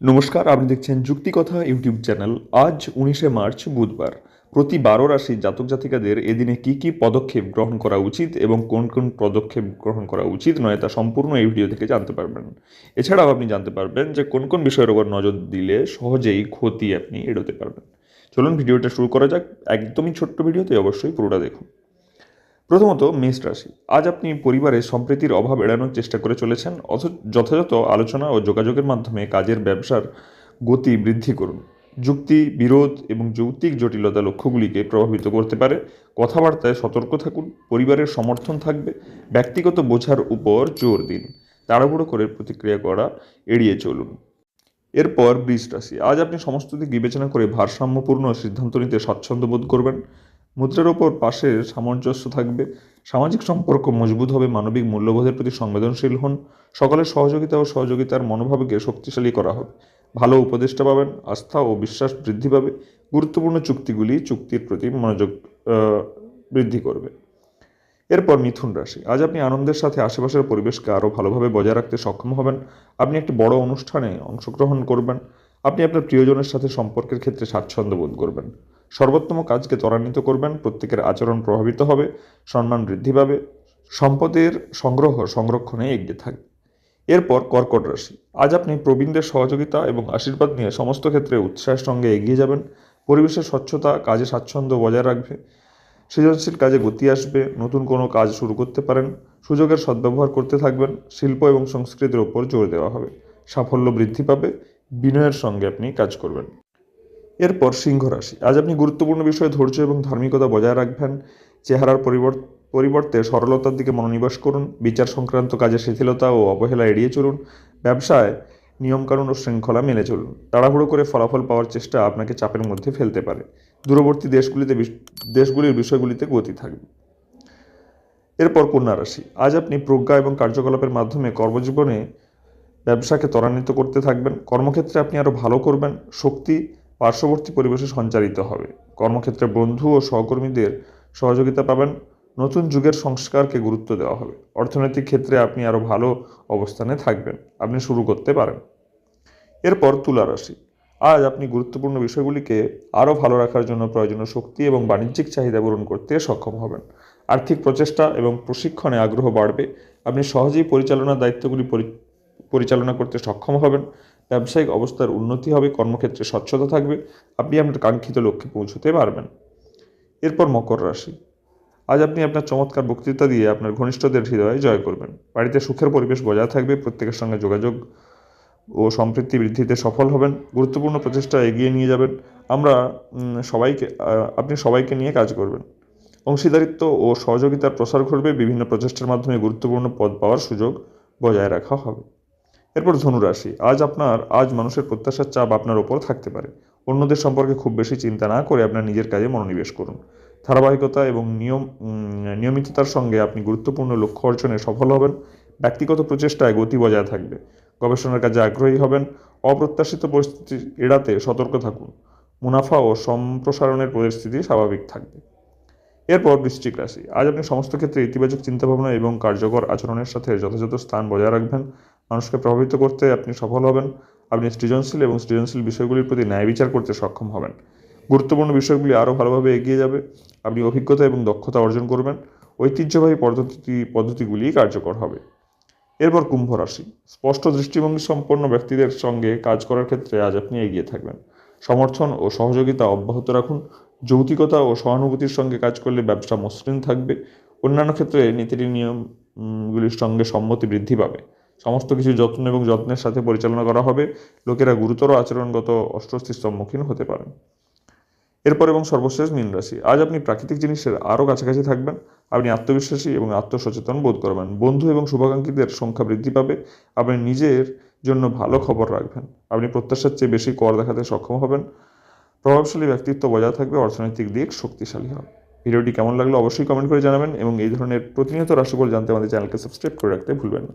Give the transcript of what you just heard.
নমস্কার, আপনি দেখছেন যুক্তিকথা ইউটিউব চ্যানেল। আজ উনিশে মার্চ, বুধবার। প্রতি বারো রাশি জাতক জাতিকাদের এদিনে কি কি পদক্ষেপ গ্রহণ করা উচিত এবং কোন কোন পদক্ষেপ গ্রহণ করা উচিত নয় তা সম্পূর্ণ এই ভিডিও থেকে জানতে পারবেন। এছাড়াও আপনি জানতে পারবেন যে কোন কোন বিষয়ের উপর নজর দিলে সহজেই ক্ষতি আপনি এড়োতে পারবেন। চলুন ভিডিওটা শুরু করা যাক। একদমই ছোট্ট ভিডিওতে অবশ্যই পুরোটা দেখুন। প্রথমত মেষ রাশি। আজ আপনি পরিবারে সম্প্রীতির অভাব এড়ানোর চেষ্টা করে চলেছেন, অথচ যথাযথ আলোচনা ও যোগাযোগের মাধ্যমে কাজের ব্যবসার গতি বৃদ্ধি করুন। যুক্তি, বিরোধ এবং যৌক্তিক জটিলতা লক্ষ্যগুলিকে প্রভাবিত করতে পারে। কথাবার্তায় সতর্ক থাকুন, পরিবারের সমর্থন থাকবে, ব্যক্তিগত বোঝার উপর জোর দিন, তাড়াহুড়ো করে প্রতিক্রিয়া করা এড়িয়ে চলুন। এরপর বৃষ রাশি। আজ আপনি সমস্ত দিক বিবেচনা করে ভারসাম্যপূর্ণ সিদ্ধান্ত নিতে স্বাচ্ছন্দ্য বোধ করবেন। মুদ্রার ওপর পাশের সামঞ্জস্য থাকবে। সামাজিক সম্পর্ক মজবুত হবে, মানবিক মূল্যবোধের প্রতি সংবেদনশীল হন। সকলের সহযোগিতা ও সহযোগিতার মনোভাবকে শক্তিশালী করা হবে ভালো উপদেষ্টা পাবেন, আস্থা ও বিশ্বাস বৃদ্ধি পাবে। গুরুত্বপূর্ণ চুক্তিগুলি চুক্তির প্রতি মনোযোগ বৃদ্ধি করবে। এরপর মিথুন রাশি। আজ আপনি আনন্দের সাথে আশেপাশের পরিবেশকে আরও ভালোভাবে বজায় রাখতে সক্ষম হবেন। আপনি একটি বড় অনুষ্ঠানে অংশগ্রহণ করবেন। আপনি আপনার প্রিয়জনের সাথে সম্পর্কের ক্ষেত্রে স্বাচ্ছন্দ্য বোধ করবেন। সর্বোত্তম কাজকে ত্বরান্বিত করবেন, প্রত্যেকের আচরণ প্রভাবিত হবে, সম্মান বৃদ্ধি পাবে, সম্পদের সংগ্রহ সংরক্ষণে এগিয়ে থাকবে। এরপর কর্কট রাশি। আজ আপনি প্রবীণদের সহযোগিতা এবং আশীর্বাদ নিয়ে সমস্ত ক্ষেত্রে উৎসাহের সঙ্গে এগিয়ে যাবেন। পরিবেশের স্বচ্ছতা, কাজে স্বাচ্ছন্দ্য বজায় রাখবে। সৃজনশীল কাজে গতি আসবে। নতুন কোনো কাজ শুরু করতে পারেন। সুযোগের সদ্ব্যবহার করতে থাকবেন। শিল্প এবং সংস্কৃতির ওপর জোর দেওয়া হবে। সাফল্য বৃদ্ধি পাবে। বিনয়ের সঙ্গে আপনি কাজ করবেন। এরপর সিংহ রাশি। আজ আপনি গুরুত্বপূর্ণ বিষয়ে ধৈর্য এবং ধার্মিকতা বজায় রাখবেন। চেহারার পরিবর্ত সরলতার দিকে মনোনিবেশ করুন। বিচার সংক্রান্ত কাজে শিথিলতা ও অবহেলা এড়িয়ে চলুন। ব্যবসায় নিয়মকানুন ও শৃঙ্খলা মেনে চলুন। তাড়াহুড়ো করে ফলাফল পাওয়ার চেষ্টা আপনাকে চাপের মধ্যে ফেলতে পারে। দূরবর্তী দেশগুলিতে দেশগুলির বিষয়গুলিতে গতি থাকবে। এরপর কন্যা রাশি। আজ আপনি প্রজ্ঞা এবং কার্যকলাপের মাধ্যমে কর্মজীবনে ব্যবসাকে ত্বরান্বিত করতে থাকবেন। কর্মক্ষেত্রে আপনি আরও ভালো করবেন। শক্তি পার্শ্ববর্তী পরিবেশে সঞ্চারিত হবে। কর্মক্ষেত্রে বন্ধু ও সহকর্মীদের সহযোগিতা পাবেন। নতুন যুগের সংস্কারকে গুরুত্ব দেওয়া হবে। অর্থনৈতিক ক্ষেত্রে আপনি আরও ভালো অবস্থানে থাকবেন। আপনি শুরু করতে পারেন। এরপর তুলা রাশি। আজ আপনি গুরুত্বপূর্ণ বিষয়গুলিকে আরও ভালো রাখার জন্য প্রয়োজনীয় শক্তি এবং বাণিজ্যিক চাহিদা পূরণ করতে সক্ষম হবেন। আর্থিক প্রচেষ্টা এবং প্রশিক্ষণে আগ্রহ বাড়বে। আপনি সহজেই পরিচালনার দায়িত্বগুলি পরি- পরিচালনা করতে সক্ষম হবেন। ব্যবসায়িক অবস্থার উন্নতি হবে, কর্মক্ষেত্রে স্বচ্ছতা থাকবে, আপনি আপনার কাঙ্ক্ষিত লক্ষ্যে পৌঁছতে পারবেন। এরপর মকর রাশি। আজ আপনি আপনার চমৎকার বক্তৃতা দিয়ে আপনার ঘনিষ্ঠদের হৃদয়ে জয় করবেন। বাড়িতে সুখের পরিবেশ বজায় থাকবে, প্রত্যেকের সঙ্গে যোগাযোগ ও সম্পৃক্তি বৃদ্ধিতে সফল হবেন, গুরুত্বপূর্ণ প্রচেষ্টা এগিয়ে নিয়ে যাবেন। আমরা সবাইকে আপনি সবাইকে নিয়ে কাজ করবেন। অংশীদারিত্ব ও সহযোগিতার প্রসার ঘটবে, বিভিন্ন প্রচেষ্টার মাধ্যমে গুরুত্বপূর্ণ পদ পাওয়ার সুযোগ বজায় রাখা হবে। এরপর ধনুরাশি আজ আপনার, আজ মানুষের প্রত্যাশার চাপ আপনার ওপর থাকতে পারে। অন্যদের সম্পর্কে খুব বেশি চিন্তা না করে আপনার নিজের কাজে মনোনিবেশ করুন। ধারাবাহিকতা এবং নিয়ম নিয়মিততার সঙ্গে আপনি গুরুত্বপূর্ণ লক্ষ্য অর্জনে সফল হবেন। ব্যক্তিগত প্রচেষ্টায় গতি বজায় থাকবে। গবেষণার কাজে আগ্রহী হবেন। অপ্রত্যাশিত পরিস্থিতি এড়াতে সতর্ক থাকুন। মুনাফা ও সম্প্রসারণের পরিস্থিতি স্বাভাবিক থাকবে। এরপর বৃশ্চিক রাশি, আজ আপনি সমস্ত ক্ষেত্রে ইতিবাচক চিন্তাভাবনা এবং কার্যকর আচরণের সাথে যথাযথ স্থান বজায় রাখবেন। মানুষকে প্রভাবিত করতে আপনি সফল হবেন। আপনি সৃজনশীল এবং সৃজনশীল বিষয়গুলির প্রতি ন্যায় বিচার করতে সক্ষম হবেন। গুরুত্বপূর্ণ বিষয়গুলি আরও ভালোভাবে এগিয়ে যাবে। আপনি অভিজ্ঞতা এবং দক্ষতা অর্জন করবেন। ঐতিহ্যবাহী পদ্ধতি পদ্ধতিগুলি কার্যকর হবে। এরপর কুম্ভ রাশি। স্পষ্ট দৃষ্টিভঙ্গি সম্পন্ন ব্যক্তিদের সঙ্গে কাজ করার ক্ষেত্রে আজ আপনি এগিয়ে থাকবেন। সমর্থন ও সহযোগিতা অব্যাহত রাখুন। যৌতিকতা ও সহানুভূতির সঙ্গে কাজ করলে ব্যবসা মসৃণ থাকবে। অন্যান্য ক্ষেত্রে নীতি নিয়মগুলির সঙ্গে সম্মতি বৃদ্ধি পাবে। সমস্ত কিছু যত্ন এবং যত্নের সাথে পরিচালনা করা হবে। লোকেরা গুরুতর আচরণগত অস্বস্তির সম্মুখীন হতে পারেন। এরপর এবং সর্বশেষ মীন রাশি। আজ আপনি প্রাকৃতিক জিনিসের আরও কাছাকাছি থাকবেন। আপনি আত্মবিশ্বাসী এবং আত্মসচেতন বোধ করবেন। বন্ধু এবং শুভাকাঙ্ক্ষীদের সংখ্যা বৃদ্ধি পাবে। আপনি নিজের জন্য ভালো খবর রাখবেন। আপনি প্রত্যাশার চেয়ে বেশি কর দেখাতে সক্ষম হবেন। প্রভাবশালী ব্যক্তিত্ব বজায় থাকবে। অর্থনৈতিক দিক শক্তিশালী হবে। ভিডিওটি কেমন লাগল অবশ্যই কমেন্ট করে জানাবেন এবং এই ধরনের প্রতিনিয়ত রাশিফল জানতে আমাদের চ্যানেলকে সাবস্ক্রাইব করে রাখতে ভুলবেন না।